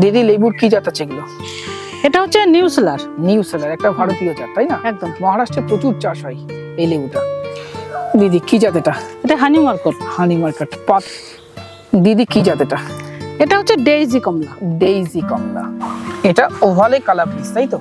দিদি লেবুর কি জাত আছে এগুলো? এটা হচ্ছে নিউসেলার নিউসেলার একটা ভারতীয় জাত তাই না? একদম। মহারাষ্ট্রে প্রচুর চাষ হয় এই লেবুটা। দিদি কি জাত এটা? এটা হানি মার্কেট হানি মার্কেট পাত। দিদি কি জাত এটা? এটা হচ্ছে ডেইজি কমলা। ডেইজি কমলা। এটা ওভালে কালার পিস তাই তো?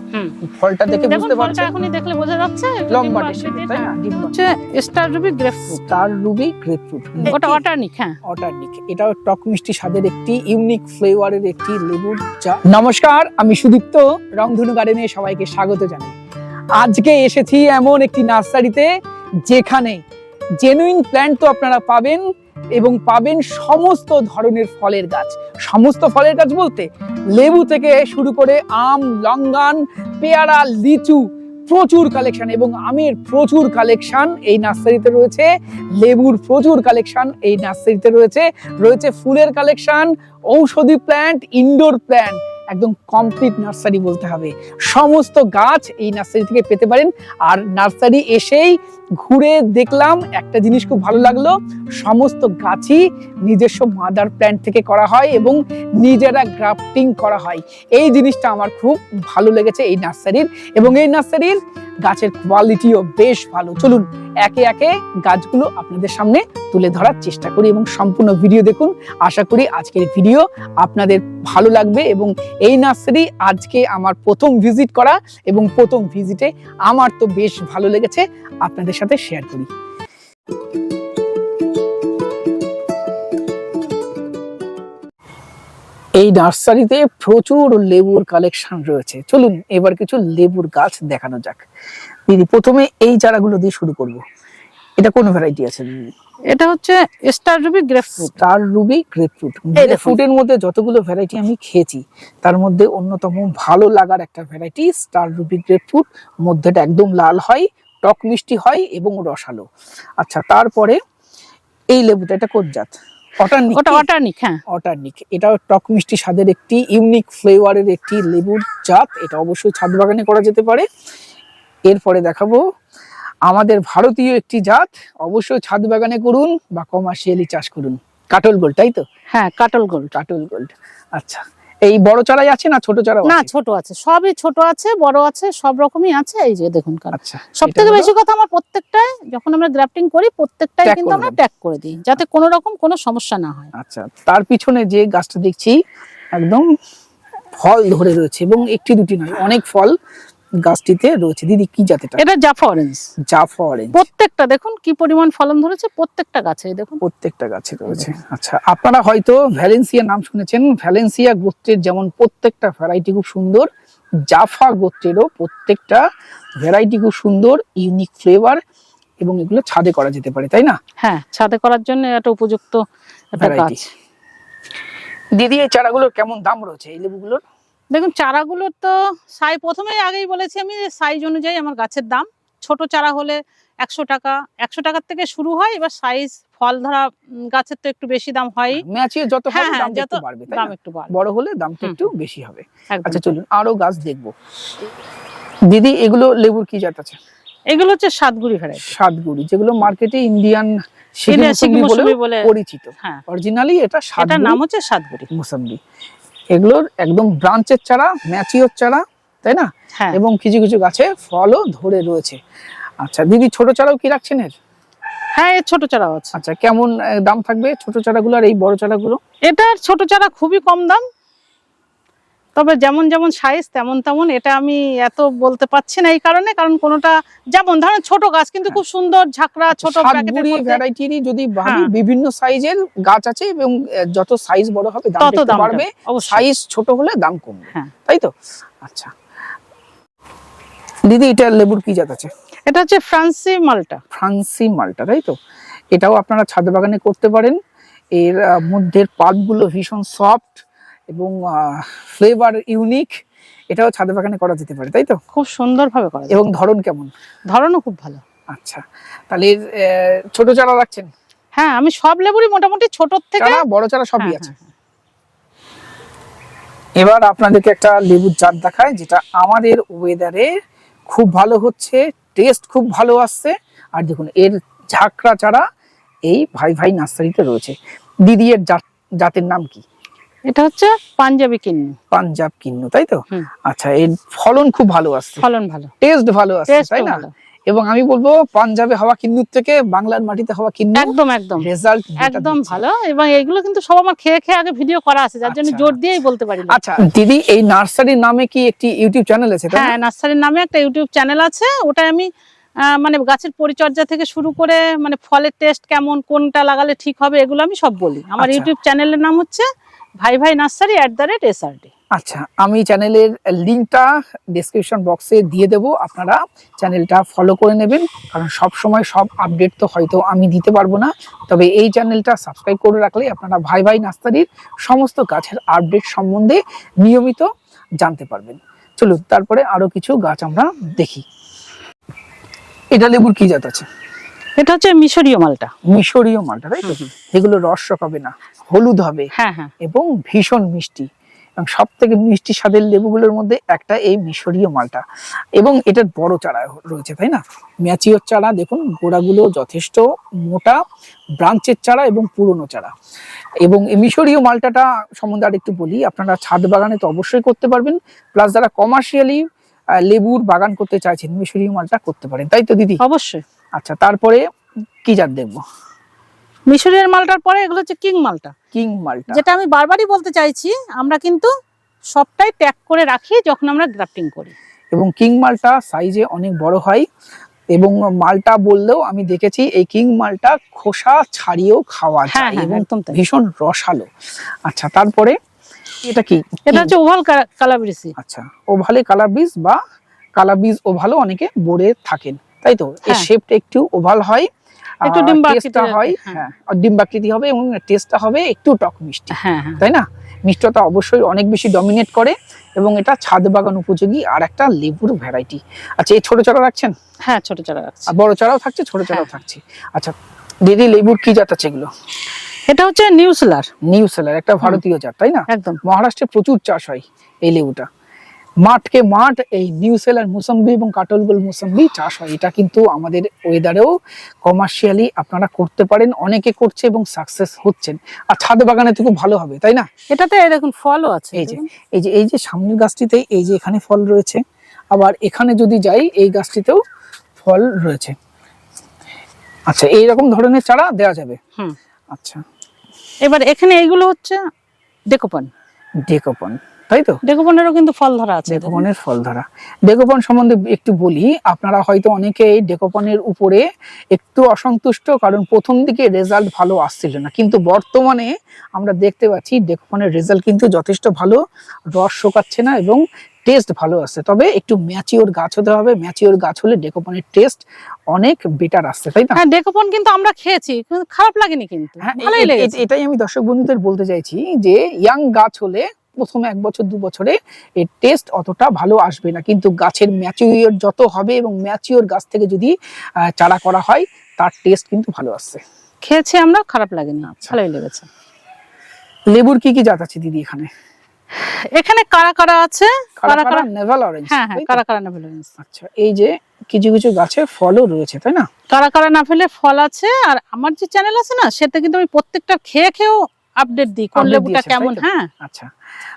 ফলটা দেখে বুঝতে পারছেন? এখনই দেখলে বোঝা যাচ্ছে লম্বা ডিম তাই না? ডিম হচ্ছে স্টার রুবি গ্রেপ ফ্রুট তার রুবি গ্রেপফ্রুট ওটা অটার্নিক হ্যাঁ। অটার্নিক এটা টক মিষ্টি স্বাদের একটি ইউনিক ফ্লেভারের একটি লেবুর চা। নমস্কার আমি সুদীপ্ত রংধনু গার্ডেনে সবাইকে স্বাগত জানাই। আজকে এসেছি এমন একটি নার্সারিতে যেখানে জেনুইন প্ল্যান্ট তো আপনারা পাবেন এবং পাবেন সমস্ত ধরনের ফলের গাছ। সমস্ত ফলের গাছ বলতে লেবু থেকে শুরু করে আম, লঙ্গান, পেয়ারা, লিচু, প্রচুর কালেকশন এবং আমের প্রচুর কালেকশন এই নার্সারিতে রয়েছে। লেবুর প্রচুর কালেকশন এই নার্সারিতে রয়েছে। রয়েছে ফুলের কালেকশন ঔষধি প্ল্যান্ট ইনডোর প্ল্যান্ট একদম কমপ্লিট নার্সারি বলতে হবে। সমস্ত গাছ এই নার্সারি থেকে পেতে পারেন। আর নার্সারি এসেই ঘুরে দেখলাম, একটা জিনিস খুব ভালো লাগল, সমস্ত গাছই নিজস্ব মাদার প্ল্যান্ট থেকে করা হয় এবং নিজেরা গ্রাফটিং করা হয়। এই জিনিসটা আমার খুব ভালো লেগেছে এই নার্সারির এবং এই নার্সারির গাছের কোয়ালিটিও বেশ ভালো। চলুন, একে একে গাছগুলো আপনাদের সামনে তুলে ধরার চেষ্টা করি এবং সম্পূর্ণ ভিডিও দেখুন। আশা করি আজকের ভিডিও আপনাদের ভালো লাগবে এবং এই নার্সারি আজকে আমার প্রথম ভিজিট করা এবং প্রথম ভিজিটে আমার তো বেশ ভালো লেগেছে। আপনাদের সাথে শেয়ার করি। এই নার্সারিতে প্রচুর লেবুর কালেকশন রয়েছে। চলুন এবার কিছু লেবুর গাছ দেখানো যাক। দিদি প্রথমে এই চারাগুলো দিয়ে শুরু করব। এটা কোন ভ্যারাইটি আছে দিদি? এটা হচ্ছে star ruby grape fruit star ruby grapefruit এই ফ্রুটের মধ্যে যতগুলো ভ্যারাইটি আমি খেয়েছি তার মধ্যে অন্যতম ভালো লাগার একটা ভ্যারাইটি স্টার রুবি গ্রেপফ্রুট মধ্যেটা একদম লাল হয় টক মিষ্টি হয় এবং রসালো। আচ্ছা তারপরে এই লেবুটা এটা কোন জাত? অটার্নিক ওটা অটার্নিক হ্যাঁ। অটার্নিক এটাও টক মিষ্টি স্বাদের একটি ইউনিক ফ্লেভারের একটি লেবুর জাত। এটা অবশ্যই ছাদ বাগানে করা যেতে পারে। এরপরে দেখাবো আমাদের ভারতীয় একটি জাত। অবশ্যই ছাদ বাগানে করুন বা কমার্শিয়ালি চাষ করুন। কাটল গোল্ড তাই তো? হ্যাঁ কাটল গোল্ড। কাটল গোল্ড আচ্ছা। এই বড় চারাই আছে না ছোট চারা না ছোট আছে। সবই ছোট আছে বড় আছে সব রকমই আছে। এই যে দেখুন আচ্ছা সব থেকে বেশি কথা আমার যখন আমরা গ্রাফটিং করি প্রত্যেকটাই কিন্তু আমরা। ট্যাগ করে দিই যাতে কোনো রকম কোনো সমস্যা না হয়। আচ্ছা তার পিছনে যে গাছটা দেখছি একদম ফল ধরে রয়েছে এবং একটি দুটি নয় অনেক ফল গাছটিতে রয়েছে। দিদি কি জাত এটা? এটা জাফা অরেঞ্জ জাফা অরেঞ্জ প্রত্যেকটা দেখুন কি পরিমাণ ফলন ধরেছে প্রত্যেকটা গাছে দেখুন। প্রত্যেকটা গাছে রয়েছে। আচ্ছা আপনারা হয়তো ভ্যালেন্সিয়া নাম শুনেছেন। ভ্যালেন্সিয়া গোত্রের যেমন প্রত্যেকটা ভ্যারাইটি খুব সুন্দর জাফা গোত্রেরও প্রত্যেকটা ভ্যারাইটি খুব সুন্দর ইউনিক ফ্লেভার এবং এগুলো ছাদে করা যেতে পারে তাই না? হ্যাঁ ছাদে করার জন্য উপযুক্ত একটা গাছ। দিদি এই চারাগুলোর কেমন দাম রয়েছে এই লেবুগুলোর? দেখুন চারাগুলোর তো সাই প্রথমেই আগেই বলেছি আমি সাইজ অনুযায়ী আমার গাছের দাম। ছোট চারা হলে একশো টাকা একশো টাকার থেকে শুরু হয় এবার সাইজ ফল ধরা গাছের তো একটু বেশি দাম হয়। ম্যাচিয়ে যত হ্যাঁ হ্যাঁ যত একটু বাড়বে দাম একটু বাড়বে। বড় হলে দাম একটু বেশি হবে। আচ্ছা চলুন আরও গাছ দেখব। দিদি এগুলো লেবুর কি জাত আছে? এগুলো হচ্ছে সাতগুড়ি ভ্যারাইটি সাতগুড়ি যেগুলো মার্কেটে ইন্ডিয়ান বলে পরিচিত। হ্যাঁ। অরিজিনালি এটা সাতগুড়ি নাম হচ্ছে সাতগুড়ি। মোসাম্বি এগুলোর একদম ব্রাঞ্চের চারা ম্যাচিওর চারা তাই না? হ্যাঁ। এবং কিছু কিছু গাছে ফলও ধরে রয়েছে। আচ্ছা দিদি ছোট চারাও কি রাখছেন এর? হ্যাঁ এর ছোট চারাও আছে। আচ্ছা কেমন দাম থাকবে ছোট চারাগুলো আর এই বড় চারাগুলো? এটার ছোট চারা খুবই কম দাম তবে যেমন যেমন সাইজ তেমন তেমন এটা আমি এত বলতে পারছি না এই কারণে কারণ কোনোটা যেমন ধরেন ছোট গাছ কিন্তু খুব সুন্দর ঝাঁকড়া ছোট প্যাকেটের ভ্যারাইটিরই যদি হ্যাঁ। বিভিন্ন সাইজের গাছ আছে এবং যত সাইজ বড় হবে দাম তত দাম বাড়বে সাইজ ছোট হলে দাম কমবে হ্যাঁ। তাই তো? আচ্ছা। দিদি এটা লেবুর কি জাত আছে? এটা হচ্ছে ফ্রান্সি মালটা। ফ্রান্সি মালটা তাই তো? এটাও আপনারা ছাদ বাগানে করতে পারেন। এর আহ, মধ্যের পাতগুলো ভীষণ সফট এবং ফ্লেভার ইউনিক এটাও ছাদ বাগানে করা যেতে পারে তাই তো? খুব সুন্দর ভাবে করা এবং ধরন কেমন? ধরনও খুব ভালো। আচ্ছা তাহলে ছোট চারা রাখছেন? হ্যাঁ আমি সব লেবুরই মোটামুটি ছোটর থেকে বড় চারা সবই হ্যাঁ, আছে। এবার আপনাদেরকে একটা লেবুর জাত দেখায় যেটা আমাদের ওয়েদারে খুব ভালো হচ্ছে টেস্ট খুব ভালো আসছে। আর দেখুন এর ঝাঁকড়া চারা এই ভাই ভাই নার্সারিতে রয়েছে। দিদি এর জাত জাতের নাম কি? এটা হচ্ছে পাঞ্জাবি কিন্নু। পাঞ্জাব কিন্নু তাই তো? আচ্ছা এর ফলন খুব ভালো আসছে। ফলন ভালো। টেস্ট ভালো আসছে তাই না? এবং আমি বলব পাঞ্জাবে হওয়া কিন্নুর থেকে বাংলার মাটিতে হওয়া কিন্নু একদম একদম। রেজাল্ট একদম ভালো। এবং এগুলো কিন্তু সব আমার খেয়ে খেয়ে আগে ভিডিও করা আছে যার জন্য আচ্ছা। জোর দিয়েই বলতে পারি আচ্ছা দিদি এই নার্সারির নামে কি একটি ইউটিউব চ্যানেল আছে হ্যাঁ নার্সারির নামে একটা ইউটিউব চ্যানেল আছে। ওটা আমি মানে গাছের পরিচর্যা থেকে শুরু করে মানে ফলের টেস্ট কেমন কোনটা লাগালে ঠিক হবে এগুলো আমি সব বলি। আমার। ইউটিউব চ্যানেলের নাম হচ্ছে ভাই ভাই nursery at the rate SRD আচ্ছা আমি চ্যানেলের লিঙ্কটা ডেসক্রিপশন বক্সে দিয়ে দেবো, আপনারা চ্যানেলটা ফলো করে নেবেন, কারণ সব সময় সব আপডেট তো হয়তো আমি দিতে পারব না। তবে এই চ্যানেলটা সাবস্ক্রাইব করে রাখলে আপনারা ভাই ভাই নাস্তারির সমস্ত গাছের আপডেট সম্বন্ধে নিয়মিত জানতে পারবেন। চলুন, তারপরে আরও কিছু গাছ আমরা দেখি। এটা লেবুর কি জাত আছে? এটা হচ্ছে মিশরীয় মালটা। মিশরীয় মালটা তাই তো। যেগুলো রস হবে না হলুদ হবে হ্যাঁ হ্যাঁ। এবং ভীষণ মিষ্টি। এবং সব থেকে মিষ্টি স্বাদের লেবুগুলোর মধ্যে একটা এই মিশরীয় মালটা। এবং এটার বড় চারা রয়েছে তাই না? ম্যাচিওর চারা দেখুন গোড়াগুলো যথেষ্ট মোটা ব্রাঞ্চের চারা এবং পুরনো চারা। এবং এই মিশরীয় মালটাটা সম্বন্ধে আর একটু বলি আপনারা ছাদ বাগানে তো অবশ্যই করতে পারবেন। প্লাস যারা কমার্শিয়ালি লেবুর বাগান করতে চাইছেন মিশরীয় মালটা করতে পারেন তাই তো দিদি? অবশ্যই। আচ্ছা তারপরে কি জাত দেখব? মিশরীয় মালটার পরে এগুলো হচ্ছে কিং মালটা। কিং মালটা। যেটা আমি বারবারই বলতে চাইছি আমরা কিন্তু সবটাই ট্যাগ করে রাখি যখন আমরা গ্রাফটিং করি। এবং কিং মালটা সাইজে অনেক বড় হয় এবং মালটা বললেও আমি দেখেছি এই কিং মালটা খোসা ছাড়িয়েও খাওয়া হ্যাঁ যায় হ্যাঁ এবং ভীষণ রসালো। আচ্ছা তারপরে এটা কি? এটা হচ্ছে ওভাল কালাবরিসি। আচ্ছা ওভালে কালা বীজ বা কালা বীজ ওভালও অনেকে বোরে থাকেন। তাই তো? এর হ্যাঁ। শেপটা একটু ওভাল হয় একটু কি, হয় হ্যাঁ। হ্যাঁ ডিম্বাকৃতি হবে এবং টেস্টটা হবে একটু টক মিষ্টি। হ্যাঁ হ্যাঁ। তাই না? মিষ্টতা অবশ্যই অনেক বেশি ডমিনেট করে এবং এটা ছাদ বাগান উপযোগী আর একটা লেবুর ভ্যারাইটি আচ্ছা এই ছোট চারা রাখছেন? হ্যাঁ ছোট চারা রাখছি। আর বড় চারাও থাকছে ছোট চারাও হ্যাঁ। থাকছে। আচ্ছা দিদি লেবুর কি জাত আছে এগুলো? এটা হচ্ছে নিউসলার। নিউ সেলার একটা ভারতীয় জাত তাই না? একদম। মহারাষ্ট্রে প্রচুর চাষ হয় এই লেবুটা। মাঠকে মাঠ এই নিউ সেলার মুসম্বি এবং কাটলগোল মুসম্বি চাষ হয়। এটা কিন্তু আমাদের ওয়েদারেও কমার্শিয়ালি আপনারা করতে পারেন অনেকে করছে এবং সাকসেস হচ্ছেন। আর ছাদ বাগানে তো খুব ভালো হবে তাই না? এটাতে দেখুন ফলও আছে এই যে এই যে এই যে সামনের গাছটিতে এই যে এখানে ফল রয়েছে আবার এখানে যদি যাই এই গাছটিতেও ফল রয়েছে। আচ্ছা এই রকম ধরনের চারা দেওয়া যাবে? হুম। আচ্ছা। এবার এখানে এইগুলো হচ্ছে ডেকোপন। ডেকোপন। তাই তো? ডেকোপনেরও কিন্তু ফল ধরা আছে ডেকোপনের ফল ধরা। ডেকোপন সম্বন্ধে একটু বলি আপনারা হয়তো অনেকে ডেকোপনের উপরে একটু অসন্তুষ্ট কারণ প্রথম দিকে রেজাল্ট ভালো আসছিল না। কিন্তু বর্তমানে আমরা দেখতে পাচ্ছি ডেকোপনের রেজাল্ট কিন্তু যথেষ্ট ভালো রস শোকাচ্ছে না এবং টেস্ট ভালো আসছে তবে একটু ম্যাচিওর গাছ হতে হবে। ম্যাচিওর গাছ হলে ডেকোপনের টেস্ট অনেক বেটার আসছে তাই না? হ্যাঁ ডেকোপন কিন্তু আমরা খেয়েছি খারাপ লাগেনি কিন্তু। হ্যাঁ এটাই আমি দর্শক বন্ধুদের বলতে চাইছি যে ইয়াং গাছ হলে প্রথমে এক বছর দু বছরে এর টেস্ট অতটা ভালো আসবে না। কিন্তু গাছের ম্যাচিওর যত হবে এবং ম্যাচিওর গাছ থেকে যদি চারা করা হয় তার টেস্ট কিন্তু ভালো আসছে। খেয়েছি আমরা খারাপ লাগেনি। আচ্ছা। ভালোই লেগেছে। লেবুর কি কি জাত আছে দিদি এখানে? এখানে কারা কারা আছে? কারা কারা নেভাল অরেঞ্জ হ্যাঁ হ্যাঁ কারা কারা না ফেলে আচ্ছা এই যে কিছু কিছু গাছে ফলও রয়েছে তাই না? কারা কারা না ফেলে ফল আছে আর আমার যে চ্যানেল আছে না সেটা কিন্তু আমি প্রত্যেকটা খেয়ে খেয়েও আপডেট দিই কোন লেবুটা কেমন হ্যাঁ। আচ্ছা।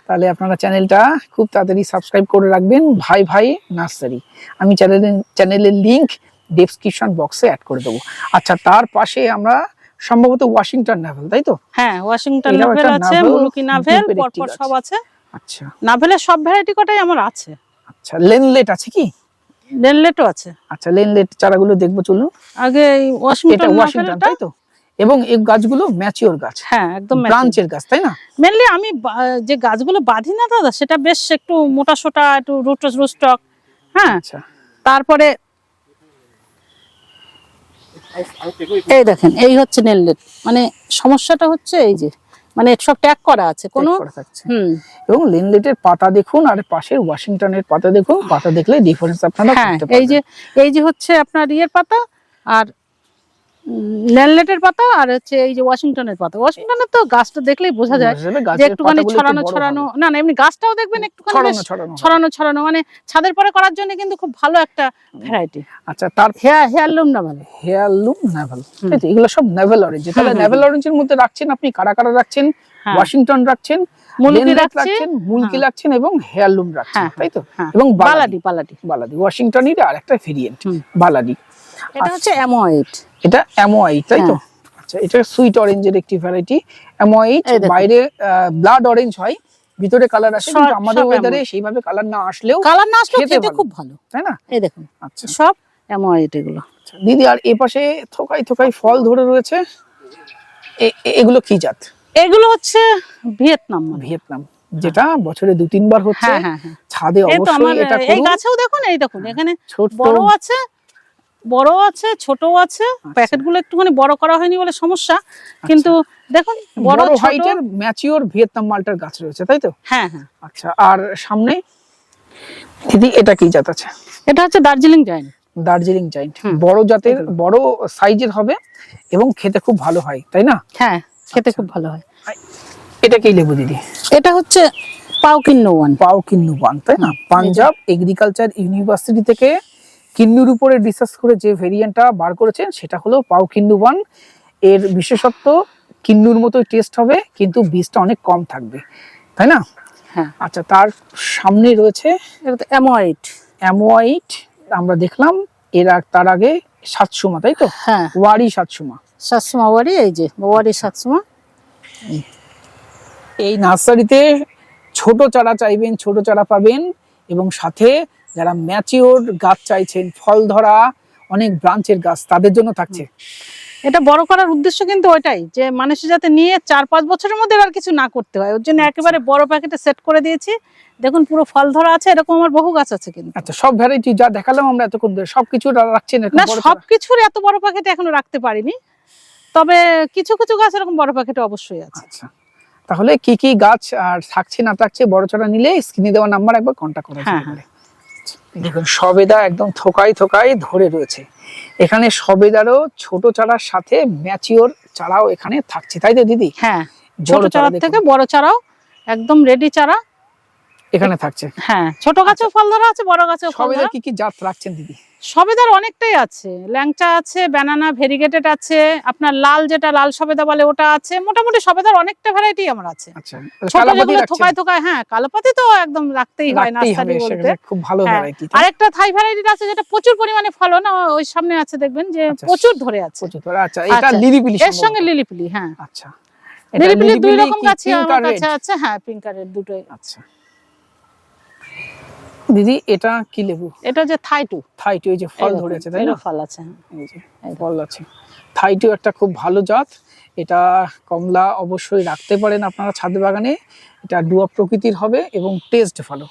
তাহলে আপনারা চ্যানেলটা খুব তাড়াতাড়ি সাবস্ক্রাইব করে রাখবেন। ভাই ভাই নার্সারি। আমি চ্যানেলের চ্যানেলের লিংক ডেসক্রিপশন বক্সে অ্যাড করে দেবো। আচ্ছা তার পাশে আমরা সম্ভবত ওয়াশিংটন নাভেল তাই তো? হ্যাঁ ওয়াশিংটন নাভেল আছে মুলুকি নাভেল পরপর সব আছে। আচ্ছা। নাভেলের সব ভ্যারাইটি কটাই আমার আছে। আচ্ছা লেনলেট আছে কি? ডেনলেটও আছে। আচ্ছা লেনলেট চারাগুলো দেখব চলুন। আগে ওয়াশিংটন ওয়াশিংটন তাই তো? এবং এই গাছগুলো ম্যাচিওর গাছ। হ্যাঁ একদম ব্রাঞ্চের গাছ তাই না? মেনলি আমি যে গাছগুলো বাঁধি না দাদা সেটা বেশ একটু মোটা সোটা একটু রুট রুস্টক হ্যাঁ আচ্ছা। তারপরে এই দেখেন এই হচ্ছে নেললেট মানে সমস্যাটা হচ্ছে এই যে মানে সব ট্যাগ করা আছে কোনো। হুম। এবং লেনলেটের পাতা দেখুন আর পাশে ওয়াশিংটনের পাতা দেখুন পাতা দেখলে ডিফারেন্স আপনারা হ্যাঁ এই যে এই যে হচ্ছে আপনার ইয়ের পাতা আর নেললেটের পাতা আর হচ্ছে এই যে ওয়াশিংটনের পাতা। ওয়াশিংটনের তো গাছটা দেখলেই বোঝা যায় যে একটুখানি ছড়ানো ছড়ানো না না এমনি গাছটাও দেখবেন একটুখানি ছড়ানো ছড়ানো। মানে ছাদের পরে করার জন্য কিন্তু খুব ভালো একটা ভ্যারাইটি আচ্ছা তার হেয়ার হেয়ারলুম না ভালো। Heirloom navel. এগুলো সব নেভেল অরেঞ্জ তাহলে নেভেল অরেঞ্জের মধ্যে রাখছেন আপনি কারা কারা রাখছেন? হ্যাঁ। ওয়াশিংটন রাখছেন মুলকি রাখছেন মুলকি হ্যাঁ। রাখছেন এবং হেয়ারলুম রাখছেন হ্যাঁ, তাই তো? এবং বালাডি বালাডি বালাদি। ওয়াশিংটনের আর একটা ভেরিয়েন্ট। বালাদি। এটা হচ্ছে অ্যামোয়েড। এটা অ্যামোয়াইট তাই তো? আচ্ছা এটা সুইট অরেঞ্জের একটি ভ্যারাইটি অ্যামোয়াইট বাইরে ব্লাড অরেঞ্জ হয় ভিতরে কালার আসে কিন্তু আমাদের ওয়েদারে সেইভাবে কালার না আসলেও কালার না আসলেও খেতে খুব ভালো। তাই না? এই দেখুন আচ্ছা। সব অ্যামোয়েড এগুলো। আচ্ছা। দিদি আর এ পাশে থোকাই থোকাই ফল ধরে রয়েছে। এগুলো কি জাত? এগুলো হচ্ছে ভিয়েতনাম মাল। ভিয়েতনাম যেটা বছরে দু তিনবার হচ্ছে। হ্যাঁ হ্যাঁ হ্যাঁ। ছাদে এই অবশ্যই এটা এই গাছেও দেখুন এই দেখুন এখানে ছোট বড় আছে বড় আছে ছোট আছে। আচ্ছা। প্যাকেটগুলো একটুখানি বড় করা হয়নি বলে সমস্যা কিন্তু দেখুন বড় হাইটের ম্যাচিওর ভিয়েতনাম মালটার গাছ রয়েছে তাই তো? হ্যাঁ হ্যাঁ। আচ্ছা আর সামনে দিদি এটা কি জাত আছে? এটা হচ্ছে দার্জিলিং জাইন্ট দার্জিলিং জাইন্ট। বড় জাতের বড় সাইজের হবে এবং খেতে খুব ভালো হয় তাই না? হ্যাঁ খেতে আচ্ছা। খুব ভালো হয়। এটা কি লেবু দিদি? এটা হচ্ছে পাউকিন নো ওয়ান পাও কিন্নু পান তাই না? পাঞ্জাব এগ্রিকালচার ইউনিভার্সিটি থেকে কিন্নুর উপরে রিসার্চ করে যে ভেরিয়েন্টটা বার করেছেন সেটা হলো পাও কিন্নু ওয়ানের বিশেষত্ব কিন্নুর মতোই টেস্ট হবে কিন্তু বীজটা অনেক কম থাকবে। তাই না? হ্যাঁ। আচ্ছা তার সামনে রয়েছে অ্যামোয়েড অ্যামোয়াইট আমরা দেখলাম এর তার আগে সাতসুমা তাই তো? হ্যাঁ। ওয়ারি সাতসুমা। সাতসমা ওয়ারি এই যে ওয়ারি সাতসমা। এই নার্সারিতে ছোট চারা চাইবেন ছোট চারা পাবেন এবং সাথে যারা ম্যাচিওর গাছ চাইছেন ফল ধরা অনেক ব্রাঞ্চের গাছ তাদের জন্য থাকছে। এটা বড় করার উদ্দেশ্য কিন্তু ওইটাই যে মানুষ যাতে নিয়ে চার পাঁচ বছরের মধ্যে আর কিছু না করতে হয়। ওর জন্য একেবারে বড় প্যাকেটে সেট করে দিয়েছি। দেখুন পুরো ফল ধরা আছে এরকম আমার বহু গাছ আছে কিন্তু। আচ্ছা সব ভ্যারাইটি যা দেখালাম আমরা এতক্ষণ ধরে সবকিছু রাখছেন না? সবকিছুর এত বড় প্যাকেটে এখনও রাখতে পারিনি। তবে কিছু কিছু গাছ এরকম বড় প্যাকেটে অবশ্যই আছে। আচ্ছা। তাহলে কি কি গাছ আর থাকছে না থাকছে বড় চারা নিলে স্ক্রিনে দেওয়া নাম্বার একবার কন্ট্যাক্ট করা হ্যাঁ, পারে দেখুন সবেদা একদম থোকাই থোকাই ধরে রয়েছে। এখানে সবেদারও ছোট চারার সাথে ম্যাচিওর চারাও এখানে থাকছে। তাই তো দিদি? হ্যাঁ ছোট চারা চারার থেকে বড় চারাও একদম রেডি চারা। এখানে থাকছে। হ্যাঁ ছোট গাছেও ফল ধরা আছে বড় গাছেও ফল সবেদা কি কি জাত রাখছেন দিদি? সবেদার অনেকটাই আছে। ল্যাংচা আছে ব্যানানা ভেরিগেটেড আছে আপনার লাল যেটা লাল সবেদা বলে ওটা আছে মোটামুটি সবেদার অনেকটা ভ্যারাইটি আমার আছে। আচ্ছা? থোকায় থোকায় হ্যাঁ কালোপাতি তো একদম রাখতেই হয় নার্সারি বলতে। খুব ভালো ভ্যারাইটি আরেকটা থাই ভ্যারাইটি আছে যেটা প্রচুর পরিমাণে ফলন ওই সামনে আছে দেখবেন যে আচ্ছা, প্রচুর ধরে আছে। আচ্ছা এটা আচ্ছা, লিলিপিলি এর সঙ্গে লিলিপিলি হ্যাঁ। আচ্ছা লিলিপিলি দুই রকম গাছই আমার কাছে আছে হ্যাঁ পিঙ্কারের দুটোই আচ্ছা। দিদি এটা কি লেবু? এটা যে থাই টু। থাইটু এই যে ফল ধরেছে তাই না? ফল আছে হ্যাঁ। এই যে ফল আছে। থাইটু একটা খুব ভালো জাত। এটা কমলা অবশ্যই রাখতে পারেন আপনারা ছাদ বাগানে। এটা ডুয়া প্রকৃতির হবে এবং টেস্ট ভালো।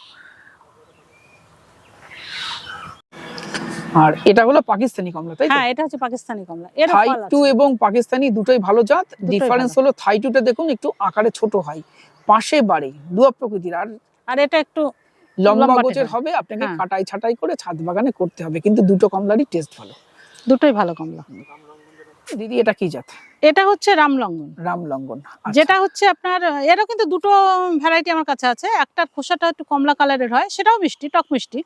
আর এটা হলো পাকিস্তানি কমলা তাই হ্যাঁ এটা হচ্ছে পাকিস্তানি কমলা। এর থাই ফল টু এবং পাকিস্তানি দুটোই ভালো জাত। ডিফারেন্স হলো থাই টুটা দেখুন একটু আকারে ছোট হয়। পাশে বাড়ে ডুয়া প্রকৃতির। আর আর এটা একটু লম্বা গোছের হবে আপনাকে হ্যাঁ। কাটাই ছাটাই করে ছাদ বাগানে করতে হবে কিন্তু দুটো কমলারই টেস্ট ভালো। দুটোই ভালো কমলা। দিদি এটা কি জাত? এটা হচ্ছে রামলঙ্গন রাম লঙ্ঘন আচ্ছা, যেটা হচ্ছে আপনার এরও কিন্তু দুটো ভ্যারাইটি আমার কাছে আছে একটা খোসাটা একটু কমলা কালারের হয় সেটাও মিষ্টি টক মিষ্টি।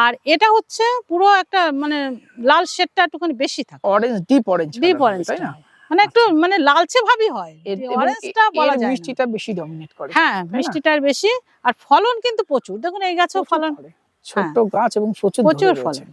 আর এটা হচ্ছে পুরো একটা মানে লাল শেডটা একটুখানি বেশি থাকে। Orange deep orange deep orange তাই না? মানে একটু মানে লালচে ভাবই হয় অরেঞ্জটা বলা যায় মিষ্টিটা বেশি ডমিনেট করে। হ্যাঁ? মিষ্টিটার বেশি। আর ফলন কিন্তু প্রচুর। দেখুন এই গাছেও ফলন ছোট হ্যাঁ। গাছ এবং প্রচুর প্রচুর ফলন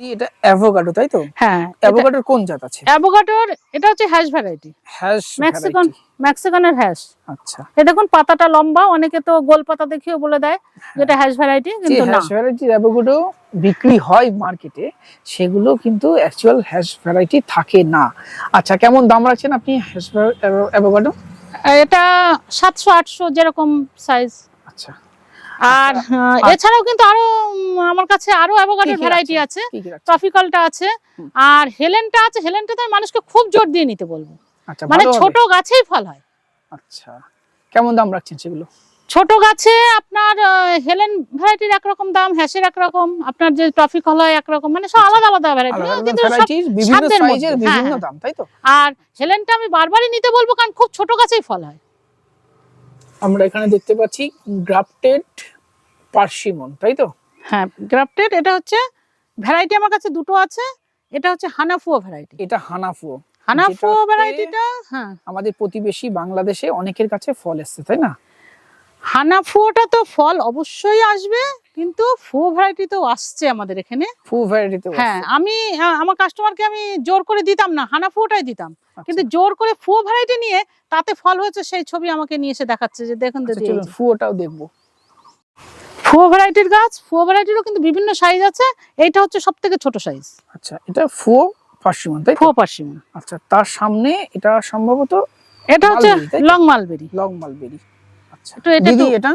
এটা অ্যাভোকাডো তাই তো? হ্যাঁ অ্যাভোকাডোর কোন জাত আছে? অ্যাভোকাডোর এটা হচ্ছে হ্যাশ ভ্যারাইটি হ্যাশ মেক্সিকান মেক্সিকানের হ্যাশ আচ্ছা। এ দেখুন পাতাটা লম্বা অনেকে তো গোল পাতা দেখিও বলে দেয় যেটা হ্যাশ ভ্যারাইটি কিন্তু না। হ্যাশ ভ্যারাইটির অ্যাভোকাডো বিক্রি হয় মার্কেটে সেগুলো কিন্তু অ্যাকচুয়াল হ্যাশ ভ্যারাইটি থাকে না। আচ্ছা কেমন দাম রাখছেন আপনি হ্যাশ অ্যাভোকাডো? এটা সাতশো আটশো যেরকম সাইজ আচ্ছা। আর আহ, এছাড়াও কিন্তু আরও আমার কাছে আরও অ্যাভোকাডোর ভ্যারাইটি আছে? ট্রপিক্যালটা আছে? আর হেলেনটা আছে হেলেনটা তো আমি মানুষকে খুব জোর দিয়ে নিতে বলব। আচ্ছা মানে ছোট গাছেই ফল হয়। আচ্ছা কেমন দাম রাখছেন সেগুলো? ছোট গাছে আপনার হেলেন ভ্যারাইটির একরকম দাম হ্যাশের একরকম আপনার যে হয় একরকম মানে সব আলাদা আলাদা ভ্যারাইটি আলাদা আলাদা কিন্তু বিভিন্ন সাইজের হ্যাঁ, বিভিন্ন হ্যাঁ। দাম তাই তো? আর হেলেনটা আমি বারবারই নিতে বলব কারণ খুব ছোট গাছেই ফল হয়। আমরা এখানে দেখতে পাচ্ছি গ্রাফটেড পার্সিমন তাই তো? হ্যাঁ গ্রাফটেড এটা হচ্ছে ভ্যারাইটি আমার কাছে দুটো আছে এটা হচ্ছে হানাফুয়া ভ্যারাইটি এটা হানাফুয়া। যেটাতে- ভ্যারাইটিটা হ্যাঁ। আমাদের প্রতিবেশী বাংলাদেশে অনেকের কাছে ফল এসছে তাই না? হানাফুয়োটা তো ফল অবশ্যই আসবে কিন্তু ফু ভ্যারাইটি তো আসছে আমাদের এখানে। ফু ভ্যারাইটিতে হ্যাঁ আমি আমার কাস্টমারকে আমি জোর করে দিতাম না হানাফুয়োটাই দিতাম। আচ্ছা। কিন্তু জোর করে ফু ভ্যারাইটি নিয়ে তাতে ফল হয়েছে সেই ছবি আমাকে নিয়ে এসে দেখাচ্ছে যে দেখুন চলুন যে। ফুয়োটাও দেখব। ফুয়ো ভ্যারাইটির গাছ ফুয়ো ভ্যারাইটিরও কিন্তু বিভিন্ন সাইজ আছে এইটা হচ্ছে সব থেকে ছোট সাইজ আচ্ছা এটা ফুয়ো তাই আচ্ছা তার সামনে এটা সম্ভবত এটা হচ্ছে? Long mulberry. Long mulberry. আচ্ছা তো এটা এটা?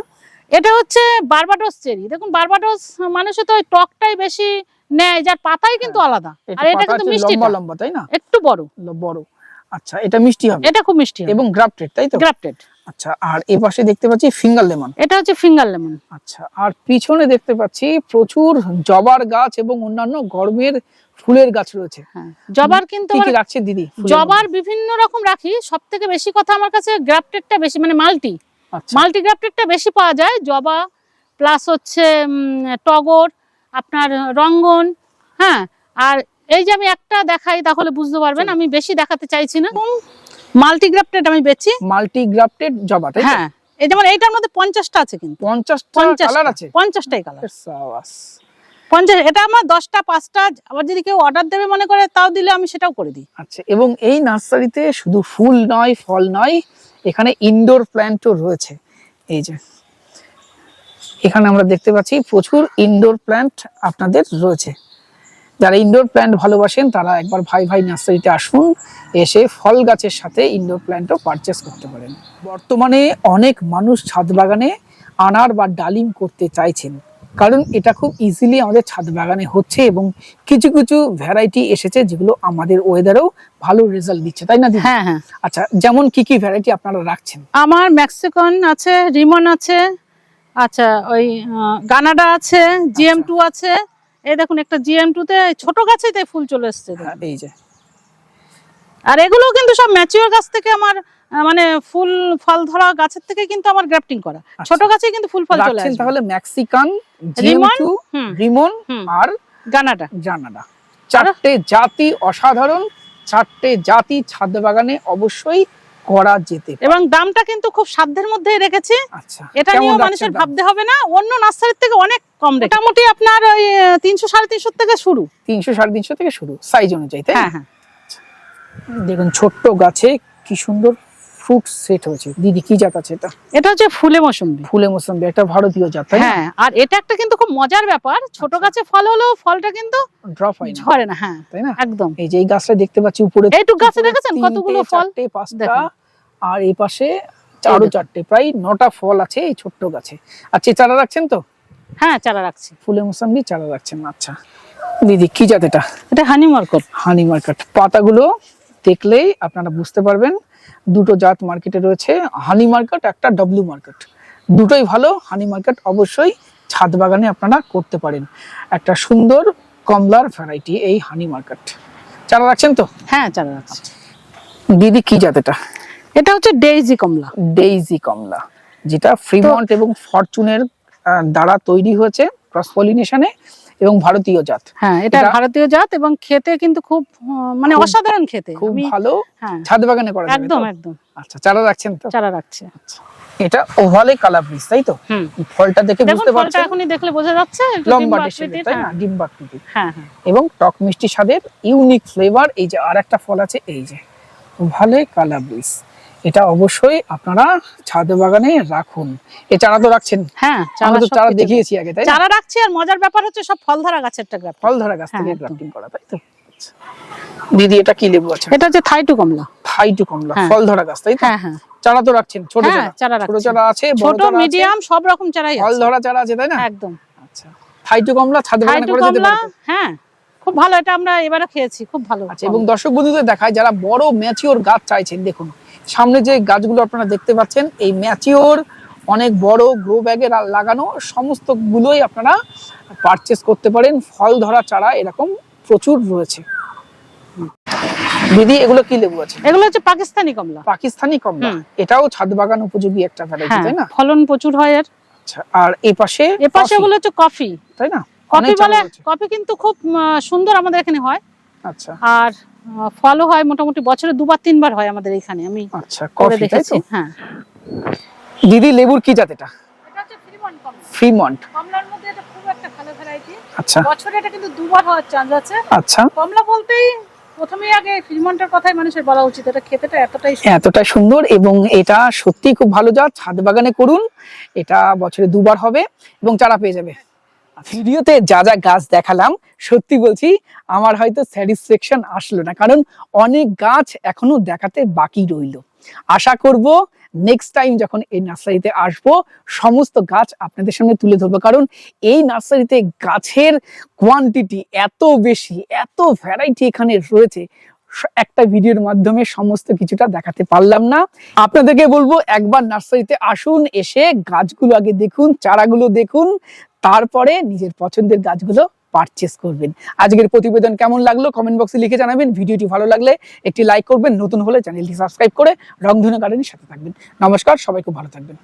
এটা হচ্ছে বারবাডোস চেরি। দেখুন বারবাডোস মানুষে তো টকটাই বেশি নেয় যার পাতাই কিন্তু আলাদা। আর এটা কিন্তু মিষ্টি লম্বা লম্বা তাই না? একটু বড়। বড়। আচ্ছা এটা মিষ্টি হবে? এটা খুব মিষ্টি এবং গ্রাফটেড তাই তো? গ্রাফটেড। আচ্ছা আর এ পাশে দেখতে পাচ্ছি ফিঙ্গার লেমন। এটা হচ্ছে ফিঙ্গার লেমন। আচ্ছা আর পিছনে দেখতে পাচ্ছি প্রচুর জবার গাছ এবং অন্যান্য গরমের ফুলের গাছ রয়েছে। হ্যাঁ জবার কিন্তু রাখছে দিদি জবার বিভিন্ন রকম রাখি সব থেকে বেশি কথা আমার কাছে গ্রাফটেডটা বেশি মানে মাল্টি? আচ্ছা। মাল্টি গ্রাফটেডটা বেশি পাওয়া যায় জবা প্লাস হচ্ছে টগর আপনার রঙ্গন হ্যাঁ আর এই যে আমি একটা দেখাই তাহলে বুঝতে পারবেন আমি বেশি দেখাতে চাইছি না। মাল্টি গ্রাফটেড আমি বেচি। মাল্টি গ্রাফটেড জবা তাই হ্যাঁ এই যেমন এইটার মধ্যে পঞ্চাশটা আছে কিন্তু। পঞ্চাশটা পঞ্চাশটা কালার আছে? পঞ্চাশটাই কালার সাবাস। পঞ্চাশ, এটা আমার দশটা, পাঁচটা, আবার যদি কেউ অর্ডার দেবে মনে করে, তাও দিলে আমি সেটাও করে দিই। আচ্ছা এবং এই নার্সারিতে শুধু ফুল নয়, ফল নয়, এখানে ইনডোর প্ল্যান্টও রয়েছে। এই যে, এখানে আমরা দেখতে পাচ্ছি প্রচুর ইনডোর প্ল্যান্ট আপনাদের রয়েছে। যারা ইনডোর প্ল্যান্ট ভালোবাসেন, তারা একবার ভাই ভাই নার্সারিতে আসুন, এসে ফল গাছের সাথে ইনডোর প্ল্যান্টও পারচেস করতে পারেন। বর্তমানে অনেক মানুষ ছাদ বাগানে আনার বা ডালিম করতে চাইছেন। কারণ এটা খুব ইজিলি আমাদের ছাদ বাগানে হচ্ছে এবং কিছু কিছু ভ্যারাইটি এসেছে যেগুলো আমাদের ওয়েদারেও ভালো রেজাল্ট দিচ্ছে তাই না হ্যাঁ হ্যাঁ। আচ্ছা যেমন কি কি ভ্যারাইটি আপনারা রাখছেন? আমার মেক্সিকন আছে রিমন আছে আচ্ছা ওই গানাডা আছে জিএম টু আছে। এই দেখুন একটা জিএম টু তে ছোট গাছেতে ফুল চলে এসছে। হ্যাঁ, এই যে। আর এগুলো কিন্তু সব ম্যাচিওর গাছ থেকে আমার মানে ফুল ফল ধরা গাছের থেকে কিন্তু আমার গ্রাফটিং করা। ছোট গাছে কিন্তু ফুল ফল চলে তাহলে মেক্সিকান রিমন, রিমন আর গানাডা জানাডা চারটে জাতি অসাধারণ চারটে জাতি ছাদ বাগানে অবশ্যই করা যেতে এবং দামটা কিন্তু খুব সাধ্যের মধ্যেই রেখেছি। আচ্ছা এটা রাখছেন মানুষের ভাবতে হবে না। অন্য নার্সারির থেকে অনেক কম রেখে মোটামুটি আপনার ওই তিনশো সাড়ে তিনশো থেকে শুরু। তিনশো সাড়ে তিনশো থেকে শুরু সাইজ অনুযায়ী তাই হ্যাঁ হ্যাঁ। দেখুন ছোট্ট গাছে কি সুন্দর ফ্রুট সেট হয়েছে। দিদি কি জাত আছে এটা? এটা হচ্ছে ফুলে মৌসুম্বি। ফুলে মোসাম্বি একটা ভারতীয় জাত হ্যাঁ আর এটা একটা কিন্তু খুব মজার ব্যাপার। ছোট আচ্ছা। গাছে ফল হলেও ফলটা কিন্তু ড্রপ হয় না। ঝরে না হ্যাঁ তাই না? একদম। এই যে এই গাছটা দেখতে পাচ্ছি উপরে এইটুক গাছে দেখেছেন কতগুলো ফল? পাঁচটা আর এই পাশে আরও চারটে প্রায় নটা ফল আছে এই ছোট্ট গাছে। আচ্ছা চারা রাখছেন তো? হ্যাঁ চারা রাখছি। ফুলে মোসাম্বি চারা রাখছেন আচ্ছা। দিদি কি জাত এটা? এটা হানি মার্কট হানি মার্কেট পাতাগুলো দেখলেই আপনারা বুঝতে পারবেন দুটো জাত মার্কেটে রয়েছে হানি মার্কেট একটা ডব্লিউ মার্কেট দুটোই ভালো হানি মার্কেট অবশ্যই ছাদ বাগানে আপনারা করতে পারেন। একটা সুন্দর কমলার ভ্যারাইটি এই হানি মার্কেট চারা রাখছেন তো? হ্যাঁ চারা রাখছি। দিদি কি জাত এটা? এটা হচ্ছে ডেইজি কমলা। ডেইজি কমলা যেটা ফ্রিমন্ট এবং ফরচুনের দ্বারা তৈরি হয়েছে ক্রস পলিনেশনে এবং ভারতীয় জাত। হ্যাঁ এটা ভারতীয় জাত এবং খেতে কিন্তু খুব মানে অসাধারণ খেতে। খুব ভালো হ্যাঁ। ছাদ বাগানে করা একদম? একদম। আচ্ছা চারা রাখছেন তো? চারা রাখছি। এটা ওভালে কালাব্রিজ তাই তো? ফলটা দেখে বুঝতে পারছেন? এখনই দেখলে বোঝা যাচ্ছে লম্বা তাই না? হ্যাঁ। হ্যাঁ হ্যাঁ। এবং টক মিষ্টি স্বাদের ইউনিক ফ্লেভার এই যে আর একটা ফল আছে এই যে ওভালে কালাব্রিজ। এটা অবশ্যই আপনারা ছাদ বাগানে রাখুন। এই চারা তো রাখছেন? হ্যাঁ চারা আমরা তো চারা দেখিয়েছি আগে তাই চারা রাখছি আর মজার ব্যাপার হচ্ছে সব ফল ধরা গাছেরটা গ্রাফ ফল ধরা গাছ থেকে হ্যাঁ, গ্রাফটিং করা তাই তো? আচ্ছা। দিদি এটা কি লেবু আছে? এটা হচ্ছে থাইটু কমলা। থাইটু কমলা হ্যাঁ। ফল ধরা গাছ তাই তো? হ্যাঁ হ্যাঁ। চারা তো রাখছেন ছোট হ্যাঁ, চারা। ছোট চারা আছে ছোট মিডিয়াম সব রকম চারাই ফল ধরা চারা আছে তাই না? একদম। আচ্ছা। থাইটু কমলা ছাদ বাগানে করা যেতে কমলা পারে হ্যাঁ। খুব ভালো এটা আমরা এবারে খেয়েছি খুব ভালো আচ্ছা এবং দর্শক বন্ধুদের দেখায় যারা বড় ম্যাচিওর গাছ চাইছেন দেখুন সামনে যে গাছগুলো আপনারা দেখতে পাচ্ছেন এই ম্যাচিওর অনেক বড় গ্রো ব্যাগে লাগানো সমস্ত গুলোই আপনারা পারচেস করতে পারেন। ফল ধরা চারা এরকম প্রচুর রয়েছে। দিদি এগুলো কি লেবু আছে? এগুলো হচ্ছে পাকিস্তানি কমলা। পাকিস্তানি কমলা? এটাও ছাদ বাগান উপযোগী একটা ভ্যারাইটি তাই না? ফলন প্রচুর হয় আর আচ্ছা আর এই পাশে এ পাশে coffee, হচ্ছে কফি। তাই না? কফি বলে কফি কিন্তু খুব সুন্দর আমাদের এখানে হয়। আচ্ছা। আর ফলও হয় মোটামুটি বছরে দুবার তিনবার হয় আমাদের এখানে আমি আচ্ছা করে দেখেছি হ্যাঁ। দিদি লেবুর কি জাত এটা? এটা হচ্ছে ফ্রিমন্ট ফ্রিমন্ট কমলার মধ্যে এটা খুব একটা ভালো ভ্যারাইটি আচ্ছা। বছরে এটা কিন্তু দুবার হওয়ার চান্স আছে। আচ্ছা। কমলা বলতেই প্রথমেই আগে ফ্রিমন্টের কথাই মানুষের বলা উচিত এটা খেতেটা এতটাই সুন্দর। এতটা সুন্দর এবং এটা সত্যি খুব ভালো জাত। ছাদ বাগানে করুন এটা বছরে দুবার হবে এবং চারা পেয়ে যাবে। ভিডিওতে যা যা গাছ দেখালাম, সত্যি বলছি, আমার হয়তো স্যাটিসফ্যাকশন আসলো না। কারণ অনেক গাছ এখনও দেখাতে বাকি রইল। আশা করব নেক্সট টাইম যখন এই নার্সারিতে আসব, সমস্ত গাছ আপনাদের সামনে তুলে ধরবো। কারণ এই নার্সারিতে গাছের কোয়ান্টিটি এত বেশি, এত ভ্যারাইটি এখানে রয়েছে, একটা ভিডিওর মাধ্যমে সমস্ত কিছুটা দেখাতে পারলাম না। আপনাদেরকে বলব, একবার নার্সারিতে আসুন, এসে গাছগুলো আগে দেখুন, চারাগুলো দেখুন তারপরে নিজের পছন্দের গাছগুলো পারচেস করবেন। আজকের প্রতিবেদন কেমন লাগল কমেন্ট বক্সে লিখে জানাবেন। ভিডিওটি ভালো লাগলে একটি লাইক করবেন। নতুন হলে চ্যানেলটি সাবস্ক্রাইব করে রংধনু গার্ডেনের সাথে থাকবেন। নমস্কার, সবাই খুব ভালো থাকবেন।